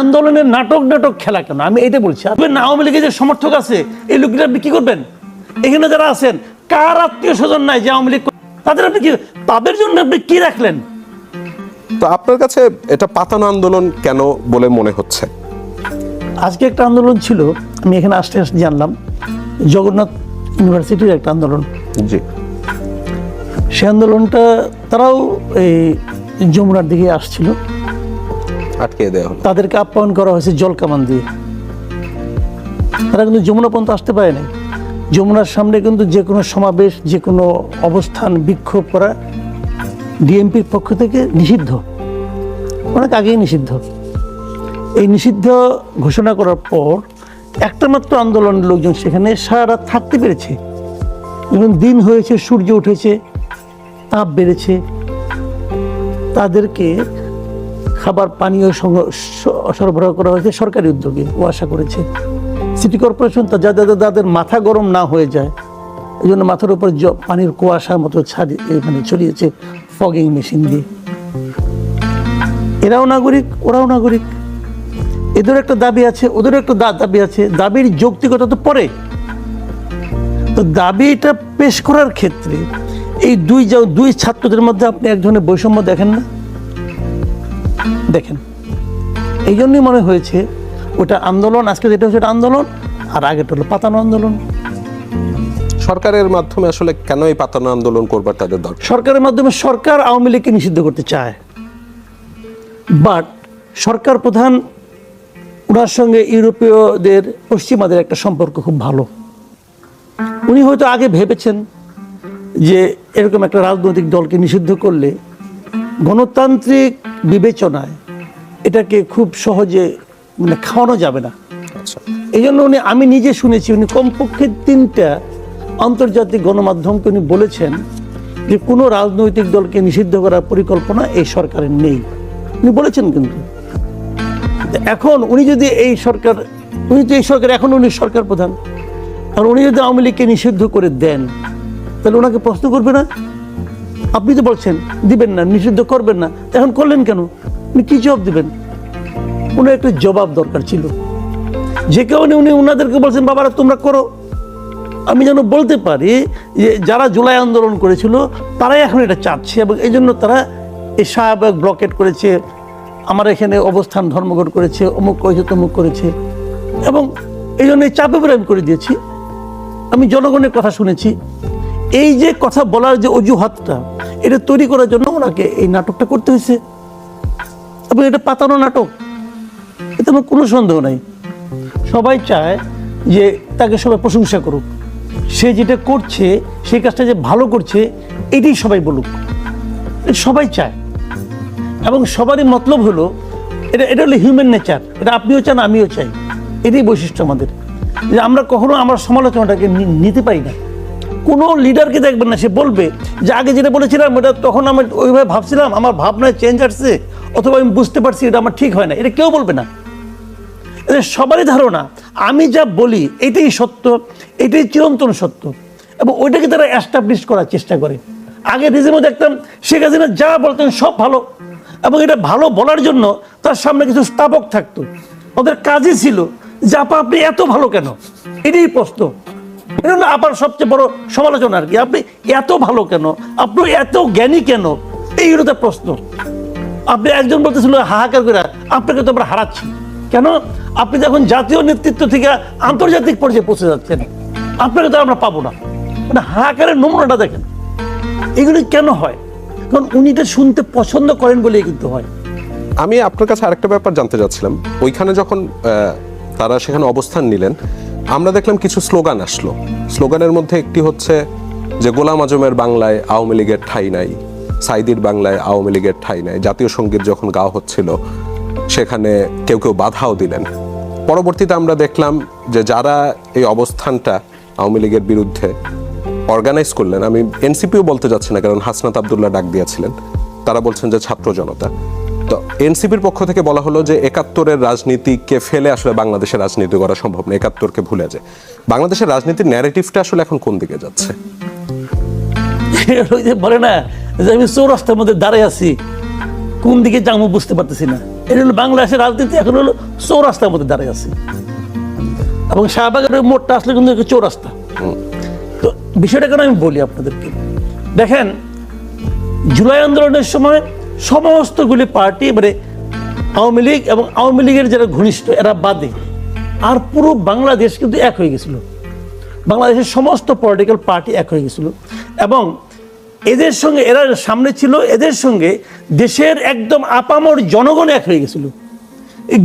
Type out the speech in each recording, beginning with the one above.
আন্দোলনের নাটক নাটক খেলা কেন? আমি এটা বলছি। আপনি আওয়ামী লীগের যে সমর্থক আছে এই লোকটা আপনি কি করবেন? এখানে যারা আছেন কার আত্মীয় স্বজন নাই যে আওয়ামী লীগ তাদের আপনি কি তাদের জন্য আপনি কি রাখলেন? তো আপনার কাছে এটা পাতানো আন্দোলন কেন বলে মনে হচ্ছে? আজকে একটা আন্দোলন ছিল আমি এখানে আসতে আসতে জানলাম জগন্নাথ ইউনিভার্সিটির একটা আন্দোলন। জি। সে আন্দোলনটা তারাও এই যমুনার দিকে আসছিল। আটকে দেওয়া হলো। তাদেরকে আপ্যায়ন করা হয়েছে জলকামান দিয়ে। তারা কিন্তু যমুনা পর্যন্ত আসতে পারে নাই। যমুনার সামনে কিন্তু যে কোনো সমাবেশ, যে কোনো অবস্থান বিক্ষোভ করা ডিএমপির পক্ষ থেকে নিষিদ্ধ। অনেক আগেই নিষিদ্ধ। এই নিষিদ্ধ ঘোষণা করার পর একটা মাত্র আন্দোলনের লোকজন সেখানে সারা রাত থাকতে পেরেছে। এবং দিন হয়েছে, সূর্য উঠেছে, তাপ বেড়েছে। তাদেরকে খাবার, পানীয় সরবরাহ করা হয়েছে সরকারি উদ্যোগে। ও আশা করেছে সিটি কর্পোরেশন তা যাদের যাদের মাথা গরম না হয়ে যায়, এই জন্য মাথার উপর পানির কুয়াশার মতো ছাড়ি, এ মানে ছড়িয়েছে ফগিং মেশিন দিয়ে। এরাও নাগরিক, ওরাও নাগরিক। এদের একটা দাবি আছে, ওদের একটা দাবি আছে, দাবির যৌক্তিকতা তো পরে। তো দাবিটা পেশ করার ক্ষেত্রে এই দুই দুই ছাত্রদের মধ্যে আপনি এক ধরনের বৈষম্য দেখেন না? দেখেন এই জন্যই মনে হয়েছে ওটা আন্দোলন আজকে যেটা হচ্ছে আন্দোলন আর আগেটা হলো পাতানো আন্দোলন। সরকারের মাধ্যমে আসলে কেন এই পাতানো আন্দোলন করবার তাদের দরকার? সরকারের মাধ্যমে সরকার আওয়ামী লীগকে নিষিদ্ধ করতে চায়। বাট সরকার প্রধান ওনার সঙ্গে ইউরোপীয়দের পশ্চিমাদের একটা সম্পর্ক খুব ভালো। উনি হয়তো আগে ভেবেছেন যে এরকম একটা রাজনৈতিক দলকে নিষিদ্ধ করলে গণতান্ত্রিক বিবেচনায় এটাকে খুব সহজে মানে খাওয়ানো যাবে না। আচ্ছা। এই জন্য উনি আমি নিজে শুনেছি উনি কমপক্ষে তিনটা আন্তর্জাতিক গণমাধ্যমকে উনি বলেছেন যে কোনো রাজনৈতিক দলকে নিষিদ্ধ করার পরিকল্পনা এই সরকারের নেই। উনি বলেছেন কিন্তু। এখন উনি যদি এই সরকার উনি তো এই সরকার এখন উনি সরকার প্রধান। আর উনি যদি আওয়ামী লীগকে নিষিদ্ধ করে দেন তাহলে ওনাকে প্রশ্ন করবে না? আপনি তো বলছেন, দিবেন না, নিষিদ্ধ করবেন না। এখন করলেন কেন? উনি কি জবাব দিবেন? ওনার একটা জবাব দরকার ছিল। যে কারণে উনি ওনাদেরকে বলছেন, বাবারা, তোমরা করো। আমি যেন বলতে পারি যে, যারা জুলাই আন্দোলন করেছিল, তারাই এখন এটা চাচ্ছে এবং এই জন্য তারা এই শাহবাগ ব্লকেট করেছে, আমার এখানে অবস্থান ধর্মঘট করেছে, অমুক করেছে, তমুক করেছে। এবং এই জন্য এই চাপে আমি করে দিয়েছি। আমি জনগণের কথা শুনেছি। এই যে কথা বলার যে অজুহাতটা, এটা তৈরি করার জন্য ওনাকে এই নাটকটা করতে হয়েছে। এবং এটা পাতানো নাটক, এতে আমার কোনো সন্দেহ নাই। সবাই চায় যে তাকে সবাই প্রশংসা করুক। সে যেটা করছে সেই কাজটা যে ভালো করছে, এটাই সবাই বলুক। সবাই চায়। এবং সবারই মতলব হলো, এটা এটা হলো হিউম্যান নেচার এটা আপনিও চান, আমিও চাই। এটাই বৈশিষ্ট্য আমাদের। যে আমরা কখনো আমার সমালোচনাটাকে নিতে পারি না। কোনো লিডারকে দেখবেন না, সে বলবে যে, আগে যেটা বলেছিলাম, ওটা তখন আমি ওইভাবে ভাবছিলাম, আমার ভাবনায় চেঞ্জ আসছে, অথবা আমি বুঝতে পারছি এটা আমার ঠিক হয় না। এটা কেউ বলবে না। এটা সবারই ধারণা। আমি যা বলি, এটাই সত্য, এটাই চিরন্তন সত্য, এবং ওইটাকে তারা অ্যাস্টাবলিশ করার চেষ্টা করে। আগে রিজিমে দেখতাম, শেখ হাসিনা যা বলতেন সব ভালো, এবং এটা ভালো বলার জন্য তার সামনে কিছু স্থাপক থাকতো। ওদের কাজই ছিল যে আপা আপনি এত ভালো কেন? এটাই প্রশ্ন। এটা আপার সবচেয়ে বড় সমালোচনা আর কি। আপনি এত ভালো কেন? আপনি এত জ্ঞানী কেন? এই হলো তার প্রশ্ন। আপনি একজন বলতেছিল, হাহাকার করে আপনাকে তো আমরা হারাচ্ছি। কেন? আপনি যখন জাতীয় নেতৃত্ব থেকে আন্তর্জাতিক পর্যায়ে পৌঁছে যাচ্ছেন। আপনাকে তো আমরা পাবো না। মানে হাহাকারের নমুনাটা দেখেন। এগুলি কেন হয়? কারণ উনি এটা শুনতে পছন্দ করেন বলেই কিন্তু হয়। আমি আপনার কাছে আরেকটা ব্যাপার জানতে চাচ্ছিলাম ওইখানে যখন তারা সেখানে অবস্থান নিলেন আমরা দেখলাম কিছু স্লোগান আসলো। স্লোগানের মধ্যে একটি হচ্ছে যে গোলাম আজমের বাংলায় আওয়ামী লীগের ঠাই নাই, সাইদির বাংলায় আওয়ামী লীগের ঠাই নাই, জাতীয় সংগীত যখন গাওয়া হচ্ছিল, সেখানে কেউ কেউ বাধাও দিলেন। পরবর্তীতে আমরা দেখলাম যে যারা এই অবস্থানটা আওয়ামী লীগের বিরুদ্ধে অর্গানাইজ করলেন, আমি এনসিপিও বলতে যাচ্ছি না, কারণ হাসনাত আবদুল্লাহ ডাক দিয়েছিলেন, তারা বলছেন যে ছাত্র জনতা। তো এনসিপির পক্ষ থেকে বলা হলো যে একাত্তরের রাজনীতিকে ফেলে আসলে বাংলাদেশের রাজনীতি করা সম্ভব না, একাত্তরকে ভুলে যায়। বাংলাদেশের রাজনীতির ন্যারেটিভটা আসলে এখন কোন দিকে যাচ্ছে? বলে না, যে আমি চৌরাস্তার মধ্যে দাঁড়ায় আছি, কোন দিকে যাব বুঝতে পারতেছি না। এটা হলো বাংলাদেশের রাজনীতি, এখন হলো চৌরাস্তার মধ্যে দাঁড়িয়ে আছে। এবং শাহবাগের মোড়টা আসলে কিন্তু চৌরাস্তা। তো বিষয়টা কেন আমি বলি আপনাদেরকে? দেখেন, জুলাই আন্দোলনের সময় সমস্তগুলি পার্টি মানে আওয়ামী লীগ এবং আওয়ামী লীগের যারা ঘনিষ্ঠ এরা বাদে আর পুরো বাংলাদেশ কিন্তু এক হয়ে গেছিল। বাংলাদেশের সমস্ত পলিটিক্যাল পার্টি এক হয়ে গেছিল। এবং এদের সঙ্গে এরা সামনে ছিল এদের সঙ্গে দেশের একদম আপামর জনগণ এক হয়ে গেছিল।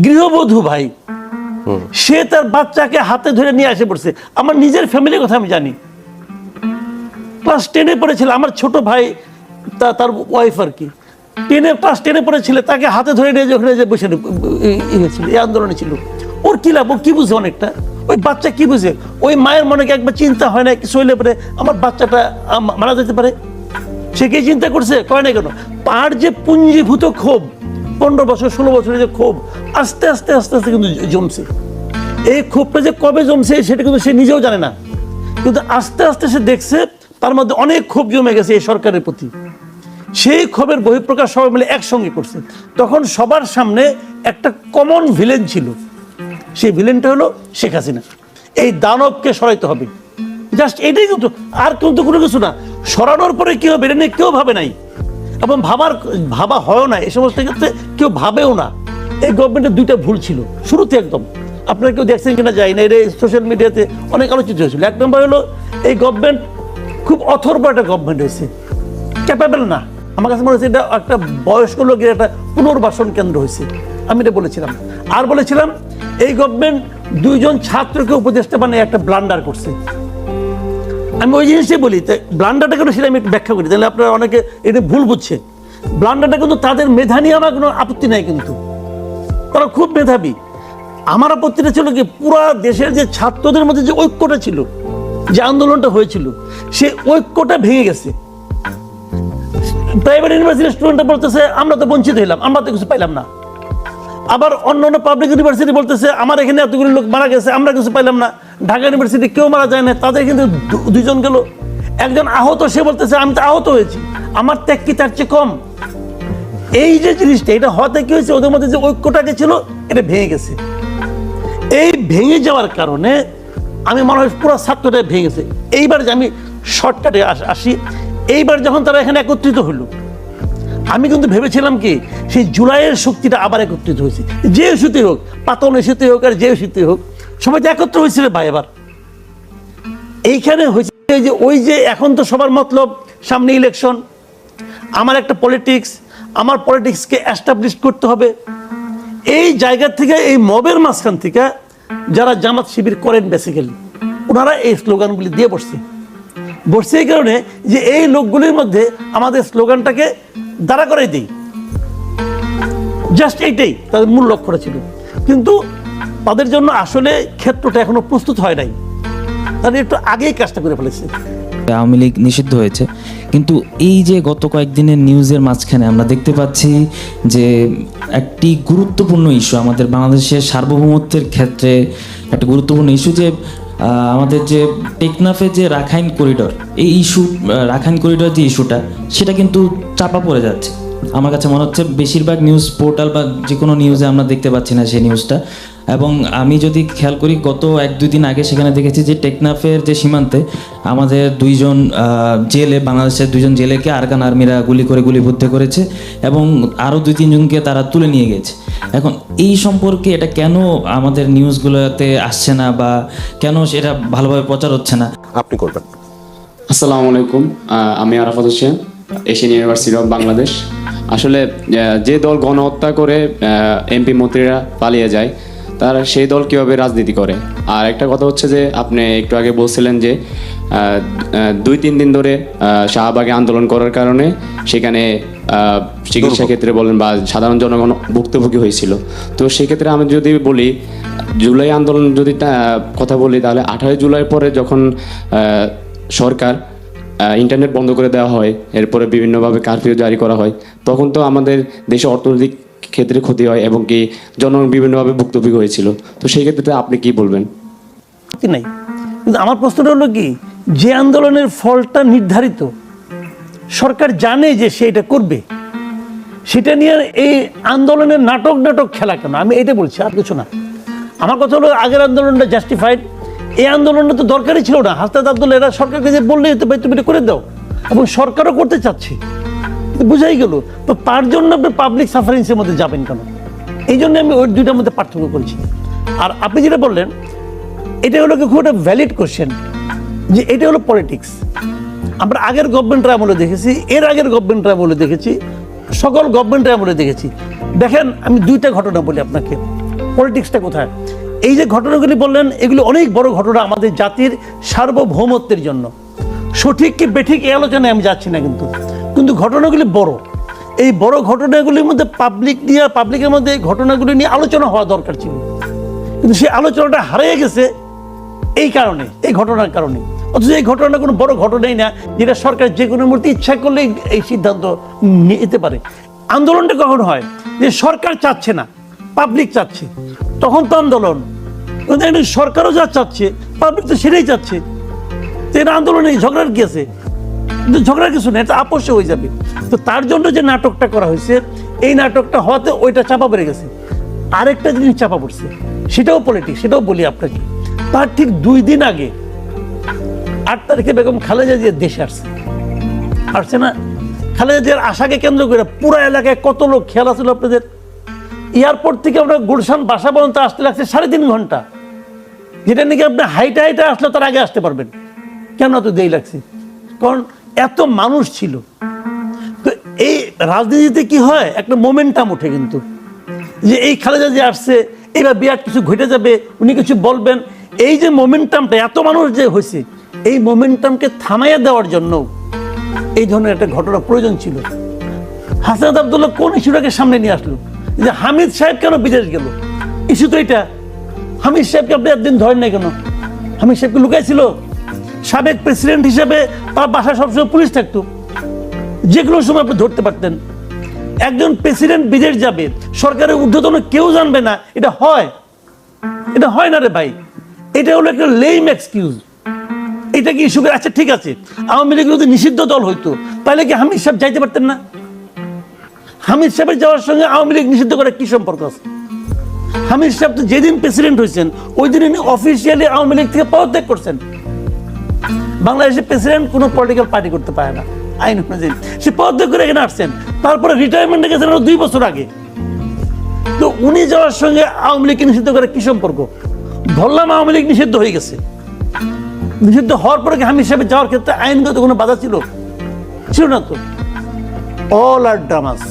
গৃহবধূ ভাই সে তার বাচ্চাকে হাতে ধরে নিয়ে আসে পড়ছে। আমার নিজের ফ্যামিলির কথা আমি জানি। ক্লাস টেনে পড়েছিল আমার ছোট ভাই তার ওয়াইফ আর কি। টেনে ক্লাস টেনে পড়েছিল, তাকে হাতে ধরে নিয়ে ওখানে যে বসে ই এই আন্দোলনে ছিল। ওর কি লাভ? ও কি বুঝে অনেকটা? ওই বাচ্চা কি বুঝে? ওই মায়ের মনে একবার চিন্তা হয় না, কিছু হইলে পরে আমার বাচ্চাটা মারা যেতে পারে? সে কি চিন্তা করছে? কয় না কেন? তার যে পুঞ্জীভূত ক্ষোভ, পনেরো বছর, ষোলো বছরের যে ক্ষোভ, আস্তে আস্তে আস্তে আস্তে কিন্তু জমছে। এই ক্ষোভটা যে কবে জমছে, সেটা কিন্তু সে নিজেও জানে না। কিন্তু আস্তে আস্তে সে দেখছে, তার মধ্যে অনেক ক্ষোভ জমে গেছে এই সরকারের প্রতি। সেই ক্ষোভের বহিঃপ্রকাশ সবাই মিলে একসঙ্গে করছে। তখন সবার সামনে একটা কমন ভিলেন ছিল। সেই ভিলেনটা হলো শেখ হাসিনা। এই দানবকে সরাইতে হবে। জাস্ট এটাই কিন্তু আর কিন্তু কোনো কিছু না। সরানোর পরে কি হবে এটা নিয়ে কেউ ভাবে নাই। এবং ভাবার ভাবা হয়ও না। এই সমস্ত ক্ষেত্রে কেউ ভাবেও না। এই গভর্নমেন্টের দুইটা ভুল ছিল। শুরুতে একদম। আপনারা কেউ দেখছেন কিনা যাই না। এটা সোশ্যাল মিডিয়াতে অনেক আলোচিত হয়েছিল। এক নম্বর হলো, এই গভর্নমেন্ট খুব অথর্ব একটা গভর্নমেন্ট হয়েছে। ক্যাপাবেল না। আমার কাছে মনে হচ্ছে এটা একটা বয়স্ক লোকের একটা পুনর্বাসন কেন্দ্র হয়েছে। আমি এটা বলেছিলাম। আর বলেছিলাম, এই গভর্নমেন্ট দুইজন ছাত্রকে উপদেষ্টা বানিয়ে একটা ব্লান্ডার করছে। আমি ওই জিনিসটাই বলি ব্লান্ডারটা কেন সেটা আমি একটু ব্যাখ্যা করি। তাহলে আপনারা অনেকে এটা ভুল বুঝছে ব্লান্ডারটা কিন্তু তাদের মেধা নিয়ে আমার কোনো আপত্তি নাই কিন্তু। তারা খুব মেধাবী। আমার আপত্তিটা ছিল কি, পুরা দেশের যে ছাত্রদের মধ্যে যে ঐক্যটা ছিল, যে আন্দোলনটা হয়েছিল, সেই ঐক্যটা ভেঙে গেছে। প্রাইভেট ইউনিভার্সিটির স্টুডেন্টরা বলতেছে, আমরা তো বঞ্চিত হইলাম, আমরা তো কিছু পাইলাম না। আবার অন্য অন্য পাবলিক ইউনিভার্সিটি বলতেছে, আমার এখানে এতগুলো লোক মারা গেছে, আমরা কিছু পাইলাম না। ঢাকা ইউনিভার্সিটি কেউ মারা যায় না তাদের কিন্তু দুজন গেল। একজন আহত, সে বলতেছে, আমি তো আহত হয়েছি, আমার ত্যাগ কি তার চেয়ে কম? এই যে জিনিসটা, এটা হতে কি হয়েছে? ওদের মধ্যে যে ঐক্যটাকে ছিল, এটা ভেঙে গেছে। এই ভেঙে যাওয়ার কারণে আমি মনে হয় পুরো ছাত্রটা ভেঙেছে এইবার যে আমি শর্টকাটে আসি এইবার যখন তারা এখানে একত্রিত হলো, আমি কিন্তু ভেবেছিলাম কি, সেই জুলাইয়ের শক্তিটা আবার একত্রিত হয়েছে। যে ইস্যুতে হোক পাতন ইস্যুতে হোক আর যে ইস্যুতে হোক, সবাই তো একত্র হয়েছিল ভাই এবার। এইখানে হয়েছে যে, ওই যে এখন তো সবার মতলব, সামনে ইলেকশন আমার একটা পলিটিক্স আমার পলিটিক্সকে অ্যাস্টাবলিশ করতে হবে। এই জায়গা থেকে, এই মবের মাঝখান থেকে যারা জামাত শিবির করেন বেসিক্যালি ওনারা এই স্লোগানগুলি দিয়ে বসছে। বসছে এই কারণে যে এই লোকগুলির মধ্যে আমাদের স্লোগানটাকে দাঁড়া করাই দিই। জাস্ট এইটাই তাদের মূল লক্ষ্যটা ছিল। কিন্তু তাদের জন্য আসলে ক্ষেত্রটা এখনও প্রস্তুত হয় নাই। তারা একটু আগেই কাজটা করে ফেলেছে। আওয়ামী লীগ নিষিদ্ধ হয়েছে। কিন্তু এই যে গত কয়েকদিনের নিউজের মাঝখানে আমরা দেখতে পাচ্ছি যে একটি গুরুত্বপূর্ণ ইস্যু আমাদের বাংলাদেশের সার্বভৌমত্বের ক্ষেত্রে একটা গুরুত্বপূর্ণ ইস্যু যে আমাদের যে টেকনাফে যে রাখাইন করিডর এই ইস্যু রাখাইন করিডর যে ইস্যুটা সেটা কিন্তু চাপা পড়ে যাচ্ছে। আমার কাছে মনে হচ্ছে বেশিরভাগ নিউজ পোর্টাল বা যে কোনো নিউজে আমরা দেখতে পাচ্ছি না সেই নিউজটা এবং আমি যদি খেয়াল করি, গত এক দুই দিন আগে সেখানে দেখেছি যে টেকনাফের যে সীমান্তে আমাদের দুইজন জেলে, বাংলাদেশের দুইজন জেলেকে আরকান আর্মিরা গুলি করে গুলিবদ্ধ করেছে এবং আরও দুই তিনজনকে তারা তুলে নিয়ে গেছে। এখন এই সম্পর্কে এটা কেন আমাদের নিউজগুলোতে আসছে না বা কেন সেটা ভালোভাবে প্রচার হচ্ছে না? আপনি করবেন। আসসালামু আলাইকুম আমি Arafat Hossain Asian University of Bangladesh. আসলে আহ, যে দল গণহত্যা করে এমপি মন্ত্রীরা পালিয়ে যায় তারা সেই দল কীভাবে রাজনীতি করে? আর একটা কথা হচ্ছে যে আপনি একটু আগে বলছিলেন যে দুই তিন দিন ধরে আহ, শাহবাগে আন্দোলন করার কারণে সেখানে চিকিৎসা ক্ষেত্রে বলেন বা সাধারণ জনগণ ভুক্তভোগী হয়েছিল। তো সেক্ষেত্রে আমি যদি বলি জুলাই আন্দোলন যদি কথা বলি তাহলে আঠারোই জুলাই পরে যখন সরকার ইন্টারনেট বন্ধ করে দেওয়া হয় এরপরে বিভিন্নভাবে কারফিউ জারি করা হয় তখন তো আমাদের দেশে অর্থনৈতিক ক্ষেত্রে ক্ষতি হয় এবং কি জনগণ বিভিন্নভাবে ভুক্তভোগী হয়েছিল। তো সেই ক্ষেত্রে আপনি কি বলবেন? নাই? কিন্তু আমার প্রশ্নটা হলো কি যে আন্দোলনের ফলটা নির্ধারিত সরকার জানে যে সে এটা করবে। সেটা নিয়ে এই আন্দোলনের নাটক নাটক খেলা কেন? আমি এটা বলছি, আর কিছু না। আমার কথা হলো, আগের আন্দোলনটা জাস্টিফাইড এই আন্দোলনটা তো দরকারই ছিল না। হাসনাত আব্দুল, এরা সরকারকে যে বললে তুমি এটা করে দাও। এবং সরকারও করতে চাচ্ছে। বুঝাই গেল, তো তার জন্য আপনি পাবলিক সাফারেন্সের মধ্যে যাবেন কেন? এই জন্য আমি ওই দুইটার মধ্যে পার্থক্য করেছি। আর আপনি যেটা বললেন, এটা হলো কি খুব একটা ভ্যালিড কোশ্চেন যে এটা হলো পলিটিক্স আমরা আগের গভর্নমেন্টের আমলে দেখেছি, এর আগের গভর্নমেন্টের আমলে দেখেছি, সকল গভর্নমেন্টের আমলে দেখেছি। দেখেন, আমি দুইটা ঘটনা বলি আপনাকে। পলিটিক্সটা কোথায়? এই যে ঘটনাগুলি বললেন, এগুলি অনেক বড় ঘটনা আমাদের জাতির সার্বভৌমত্বের জন্য। সঠিক কি বেঠিক এই আলোচনায় আমি যাচ্ছি না কিন্তু। কিন্তু ঘটনাগুলি বড়। এই বড় ঘটনাগুলির মধ্যে পাবলিক নিয়ে পাবলিকের মধ্যে এই ঘটনাগুলি নিয়ে আলোচনা হওয়া দরকার ছিল। কিন্তু সেই আলোচনাটা হারিয়ে গেছে এই কারণে, এই ঘটনার কারণে। অথচ এই ঘটনা কোনো বড় ঘটনাই না, যেটা সরকার যে কোনো মুহূর্তে ইচ্ছা করলে এই সিদ্ধান্ত নিতে পারে। আন্দোলনটা কখন হয়? যে সরকার চাচ্ছে না পাবলিক চাচ্ছে, তখন তো আন্দোলন। সরকারও যা চাচ্ছে পাবলিক তো সেটাই চাচ্ছে। এটা আন্দোলনে ঝগড়ার কি আছে? কিন্তু ঝগড়ার কিছু না এটা আপসে হয়ে যাবে। তো তার জন্য যে নাটকটা করা হয়েছে, এই নাটকটা হওয়াতে ওইটা চাপা পড়ে গেছে। আরেকটা জিনিস চাপা পড়ছে, সেটাও পলিটিক্স সেটাও বলি আপনাকে। তার ঠিক দুই দিন আগে আট তারিখে বেগম খালেদা জিয়া দেশে আসছে। আসছে না? খালেদা জিয়ার আশাকে কেন্দ্র করে পুরো এলাকায় কত লোক খেয়াল আছিল আপনাদের? এয়ারপোর্ট থেকে আমরা গুলশান বাসা পর্যন্ত আসতে লাগছে সাড়ে তিন ঘণ্টা। যেটা নাকি আপনি হাইটে হাইটে আসলে তার আগে আসতে পারবেন। কেন তো দেরি লাগছে? কারণ এত মানুষ ছিল। তো এই রাজনীতিতে কি হয়? একটা মোমেন্টাম ওঠে কিন্তু। যে এই খালেদা যে আসছে, এবার বিরাট কিছু ঘটে যাবে, উনি কিছু বলবেন এই যে মোমেন্টামটা এত মানুষ যে হয়েছে, এই মোমেন্টামকে থামাইয়া দেওয়ার জন্য এই ধরনের একটা ঘটনা প্রয়োজন ছিল। হাসান আবদুল্লাহ কোন ইস্যুটাকে সামনে নিয়ে আসলো? যে হামিদ সাহেব কেন বিদেশ গেল? ইস্যু তো এটা হামিদ সাহেবকে আপনি একদিন ধরেন নাই কেন? হামিদ সাহেবকে লুকাইছিল? সাবেক প্রেসিডেন্ট হিসেবে তার বাসায় সবসময় পুলিশ থাকতো। যে কোনো সময় আপনি ধরতে পারতেন। একজন প্রেসিডেন্ট বিদেশ যাবে, সরকারের ঊর্ধ্বতন কেউ জানবে না, এটা হয়। এটা হয় না রে ভাই। এটা হলো একটা লেম এক্সকিউজ এটা কি ইস্যু আচ্ছা ঠিক আছে। আওয়ামী লীগ যদি নিষিদ্ধ দল হইতো। তাহলে কি হামিদ সাহেব যাইতে পারতেন না? হামিদ সাহেবের যাওয়ার সঙ্গে আওয়ামী লীগ নিষিদ্ধ করার কি সম্পর্ক আছে? হামিদ সাহেব তো যেদিন প্রেসিডেন্ট হয়েছেন ওই দিন উনি অফিসিয়ালি আওয়ামী লীগ থেকে পদত্যাগ করছেন। বাংলাদেশের প্রেসিডেন্ট কোনো পলিটিক্যাল পার্টি করতে পারে না। আইন অনুযায়ী। সে পদত্যাগ করে এখানে আসছেন। তারপরে রিটায়ারমেন্টে গেছেন দুই বছর আগে। তো উনি যাওয়ার সঙ্গে আওয়ামী লীগকে নিষিদ্ধ করার কি সম্পর্ক? ধরলাম আওয়ামী লীগ নিষিদ্ধ হয়ে গেছে। নিষিদ্ধ হওয়ার পরে কি হামিদ সাহেবের যাওয়ার ক্ষেত্রে আইনগত কোনো বাধা ছিল? ছিল না তো। অল আর ড্রামাস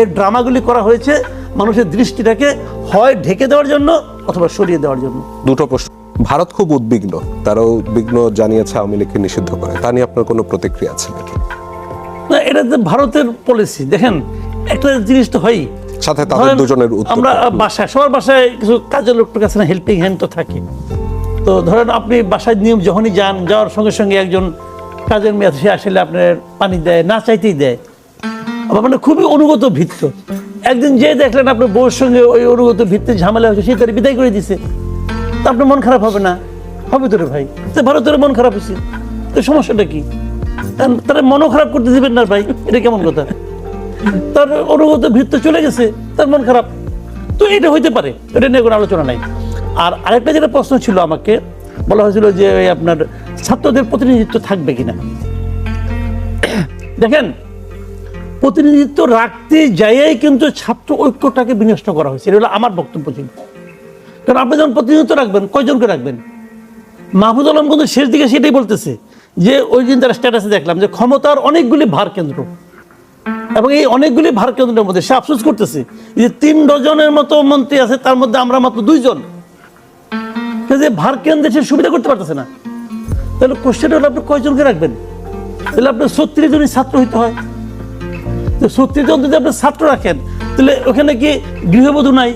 এই ড্রামাগুলি করা হয়েছে মানুষের দৃষ্টিটাকে হয় ঢেকে দেওয়ার জন্য অথবা সরিয়ে দেওয়ার জন্য। দুটো প্রশ্ন। ভারত খুব উদ্বিগ্ন। তারাও উদ্বিগ্ন জানিয়েছে আওয়ামী লীগকে নিষিদ্ধ করে। তা নিয়ে আপনার কোনো প্রতিক্রিয়া আছে নাকি? না এটা তো ভারতের পলিসি দেখেন একটা জিনিস তো হয় সাথে তাদের দুজনের উত্তর আমরা বাসায় সবার বাসায় কিছু কাজের লোকটার কাছে না হেল্পিং হ্যান্ড তো থাকে। তো ধরেন আপনি বাসায় নিয়ম যখনই যান যাওয়ার সঙ্গে সঙ্গে একজন কাজের মেয়ে সে আসলে আপনার পানি দেয় না চাইতেই দেয়। আবার মানে খুবই অনুগত ভিত্ত। একদিন যে দেখলেন আপনার বউর সঙ্গে ওই অনুগত ভিত্তির ঝামেলা হয়েছে সে তার বিদায় করে দিছে। তা আপনার মন খারাপ হবে না? হবে তো রে ভাই। তো ভারতের মন খারাপ হয়েছে। তো সমস্যাটা কি? তার- তারা মনও খারাপ করতে দিবেন না ভাই। এটা কেমন কথা? তার অনুগত ভিত্ত চলে গেছে, তার মন খারাপ। তো এটা হইতে পারে, এটা নিয়ে কোনো আলোচনা নাই। আর আরেকটা যেটা প্রশ্ন ছিল আমাকে, বলা হয়েছিল যে আপনার ছাত্রদের প্রতিনিধিত্ব থাকবে কিনা। দেখেন, প্রতিনিধিত্ব রাখতে যাইয়াই কিন্তু ছাত্র ঐক্যটাকে বিনষ্ট করা হয়েছে। এটা হলো আমার বক্তব্য ছিল। কারণ আপনি যখন প্রতিনিধিত্ব রাখবেন, কয়জনকে রাখবেন? মাহফুজ আলম কিন্তু শেষ দিকে সেটাই বলতেছে যে, ওই দিন তারা স্ট্যাটাসে দেখলাম যে ক্ষমতার অনেকগুলি ভার কেন্দ্র। এবং এই অনেকগুলি ভার কেন্দ্রের মধ্যে সে আফসোস করতেছে যে তিন ডজনের মতো মন্ত্রী আছে, তার মধ্যে আমরা মাত্র দুইজন। যে ভার কেন্দ্রে সে সুবিধা করতে পারতেছে না। তাহলে কোশ্চেন হলো আপনি কয়জনকে রাখবেন? তাহলে আপনার ছত্রিশ জনই ছাত্র হইতে হয়। তো ছত্রিশ জন যদি আপনি ছাত্র রাখেন, তাহলে ওখানে কি গৃহবধূ নাই,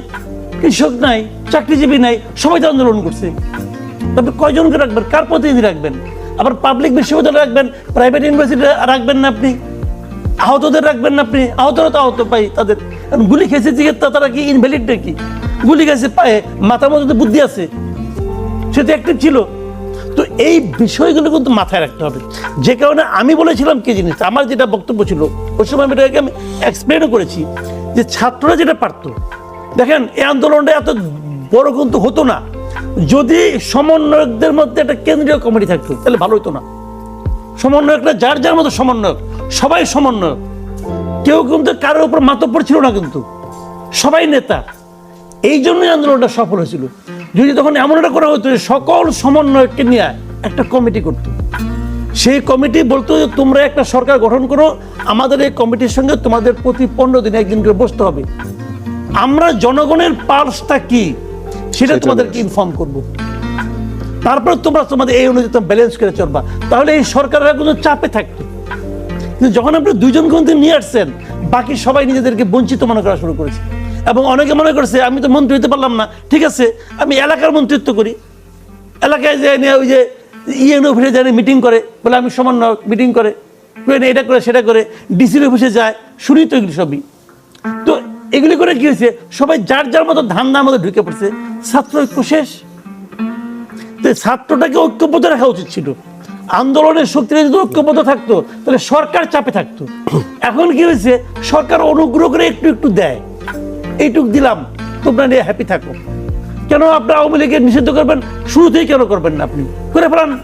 কৃষক নাই, চাকরিজীবী নাই, সবাই তো আন্দোলন করছে। আপনি কয়জনকে রাখবেন? কার প্রতিনিধি রাখবেন? আবার পাবলিক বিশ্ববিদ্যালয় রাখবেন? প্রাইভেট ইউনিভার্সিটি রাখবেন না আপনি? আহতদের রাখবেন না আপনি। আহতরা তো আহত পাই তাদের। গুলি খেয়েছে জিজ্ঞেস তারা কি ইনভ্যালিড নাকি? গুলি খেয়েছে, পায়ে মাথার মধ্যে বুদ্ধি আছে। সে তো অ্যাক্টিভ ছিল। তো এই বিষয়গুলো কিন্তু মাথায় রাখতে হবে। যে কারণে আমি বলেছিলাম কি জিনিস, আমার যেটা বক্তব্য ছিল, ওই সময় আমি এটাকে আমি এক্সপ্লেনও করেছি যে ছাত্ররা যেটা পারতো। দেখেন এই আন্দোলনটা এত বড় কিন্তু হতো না। যদি সমন্বয়কদের মধ্যে একটা কেন্দ্রীয় কমিটি থাকতো, তাহলে ভালো হতো না। সমন্বয়করা যার যার মতো সমন্বয়ক। সবাই সমন্বয়ক। কেউ কিন্তু কারোর উপর মাতব্বর ছিল না কিন্তু। সবাই নেতা। এই জন্যই আন্দোলনটা সফল হয়েছিল। যদি তখন এমন একটা করা হতো যে সকল সমন্বয়কে নিয়ে একটা কমিটি করতো। সেই কমিটি বলতো যে তোমরা একটা সরকার গঠন করো আমাদের এই কমিটির সঙ্গে তোমাদের প্রতি পনেরো দিনে একদিন করে বসতে হবে। আমরা জনগণের পার্সটা কি? সেটা সেটা তোমাদেরকে ইনফর্ম করব। তারপর তোমরা তোমাদের এই অনুযায়ী ব্যালেন্স করে চলবা। তাহলে এই সরকাররা কিন্তু চাপে থাকতো। কিন্তু যখন আপনি দুইজন কিন্তু নিয়ে আসছেন, বাকি সবাই নিজেদেরকে বঞ্চিত মনে করা শুরু করেছে। এবং অনেকে মনে করছে, আমি তো মন্ত্রী হতে পারলাম না। ঠিক আছে, আমি এলাকার মন্ত্রিত্ব করি। এলাকায় যে নিয়ে ওই যে ইএন অফিসে যায় মিটিং করে, বলে আমি সমন্বয়ক মিটিং করে। এটা করে, সেটা করে। ডিসির অফিসে যায়, শুনি তো এগুলি সবই। তো এগুলি করে কি হয়েছে, সবাই যার যার মতো ধান্দার মধ্যে ঢুকে পড়ছে। ছাত্র ঐক্য শেষ। তো ছাত্রটাকে ঐক্যবদ্ধ রাখা উচিত ছিল। আন্দোলনের শক্তিটা যদি ঐক্যবদ্ধ থাকতো, তাহলে সরকার চাপে থাকতো। এখন কি হয়েছে? সরকার অনুগ্রহ করে একটু একটু দেয়। এইটুক দিলাম, তোমরা নিয়ে হ্যাপি থাকো। কেন আপনার আওয়ামী লীগের নিষিদ্ধ করবেন? শুরুতেই কেন করবেন না আপনি? করে ফেলান।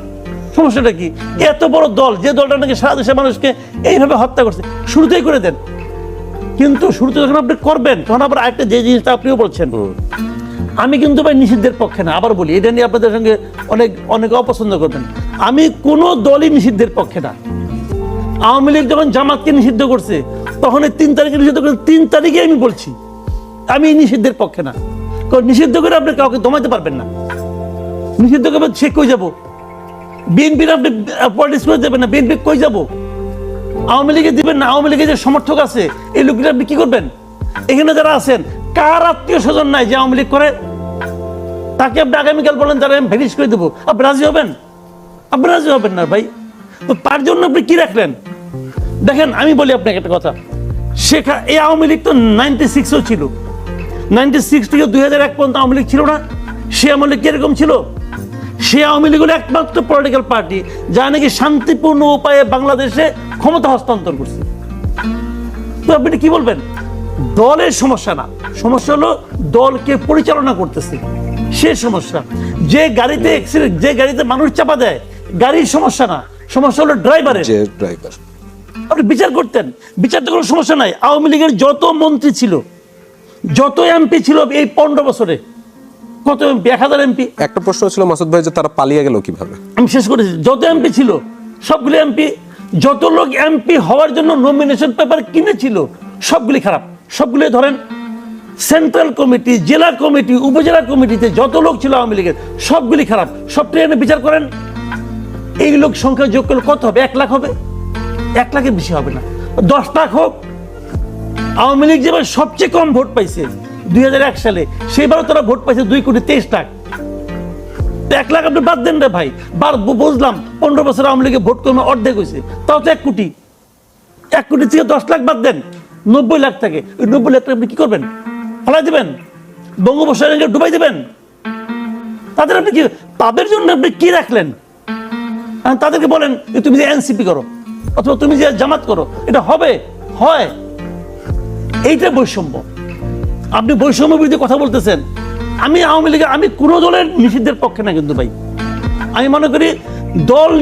সমস্যাটা কি? এত বড় দল, যে দলটা নাকি সারা দেশের মানুষকে এইভাবে হত্যা করছে, শুরুতেই করে দেন। কিন্তু শুরুতে যখন আপনি করবেন, তখন আবার আরেকটা যে জিনিসটা আপনিও বলছেন। আমি কিন্তু ভাই নিষিদ্ধের পক্ষে না, আবার বলি, এটা নিয়ে আপনাদের সঙ্গে অনেক অনেক অপছন্দ করবেন। আমি কোনো দলই নিষিদ্ধের পক্ষে না। আওয়ামী লীগ যখন জামাতকে নিষিদ্ধ করছে, তখন এই তিন তারিখে নিষিদ্ধ করছে তিন তারিখে আমি বলছি, আমি নিষিদ্ধের পক্ষে না। কারণ নিষিদ্ধ করে আপনি কাউকে দমাইতে পারবেন না। নিষিদ্ধ করে সে কই যাব? বিএনপির আপনি পলিটিক্স করে দেবেন না, বিএনপি কই যাব? আওয়ামী লীগে দিবেন না, আওয়ামী লীগের যে সমর্থক আছে, এই লোকগুলো আপনি কি করবেন? এখানে যারা আছেন কার আত্মীয় স্বজন নাই যে আওয়ামী লীগ করে? তাকে আপনি আগামীকাল বলেন তারা আমি ভ্যানিশ করে দেবো। আপনি রাজি হবেন? আপনি রাজি হবেন না ভাই? তো তার জন্য আপনি কি রাখলেন? দেখেন, আমি বলি আপনাকে একটা কথা। শেখা, এই আওয়ামী লীগ তো নাইনটি সিক্সও ছিল। নাইনটি সিক্স থেকে দুই হাজার এক পর্যন্ত আওয়ামী লীগ ছিল না। সে আওয়ামী লীগ কীরকম ছিল? সে আওয়ামী লীগ হলো একমাত্র পলিটিক্যাল পার্টি যা নাকি শান্তিপূর্ণ উপায়ে বাংলাদেশে ক্ষমতা হস্তান্তর করছে। তো আপনি কি বলবেন? দলের সমস্যা না। সমস্যা হলো দলকে পরিচালনা করতেছে। সে সমস্যা। যে গাড়িতে accident- যে গাড়িতে মানুষ চাপা দেয় গাড়ির সমস্যা না। সমস্যা হলো ড্রাইভারের যে ড্রাইভার আপনি বিচার করতেন। বিচার তো কোনো সমস্যা নাই। আওয়ামী লীগের যত মন্ত্রী ছিল যত এমপি ছিল এই পনেরো বছরে কত এমপি এক হাজার এমপি একটা প্রশ্ন ছিল মাসুদ ভাই যে তারা পালিয়ে গেল কীভাবে? আমি শেষ করেছি। যত এমপি ছিল সবগুলি এমপি যত লোক এমপি হওয়ার জন্য নমিনেশন পেপার কিনেছিল সবগুলি খারাপ। সবগুলি ধরেন সেন্ট্রাল কমিটি জেলা কমিটি উপজেলা কমিটিতে যত লোক ছিল আওয়ামী লীগের, সবগুলি খারাপ। সব ট্রেনে বিচার করেন। এই লোক সংখ্যা যোগ করলে কত হবে? এক লাখ হবে। এক লাখের বেশি হবে না। দশ লাখ হোক। আওয়ামী লীগ যেবার সবচেয়ে কম ভোট পাইছে দুই হাজার এক সালে, সেইবারও তারা ভোট পাইছে দুই কোটি তেইশ লাখ। এক লাখ আপনি বাদ দেন রে ভাই। বার বুঝলাম, পনেরো বছর আওয়ামী লীগে ভোট কমে অর্ধেক হয়েছে তাও তো এক কোটি। এক কোটি থেকে দশ লাখ বাদ দেন। নব্বই লাখ থাকে। ওই নব্বই লাখ টাকা আপনি কি করবেন? ফেলাই দেবেন। বঙ্গোপসাগরকে ডুবাই দেবেন। তাদের আপনি কি তাদের জন্য আপনি কি রাখলেন? তাদেরকে বলেন যে তুমি যে এনসিপি করো, অথবা তুমি যে জামাত করো, এটা হবে, হয়। এইটা বৈষম্য। আপনি বৈষম্য বিরুদ্ধে কথা বলতেছেন। আমি আওয়ামী লীগের আমি কোনো দলের নিষিদ্ধের পক্ষে না কিন্তু ভাই। আমি মনে করি দল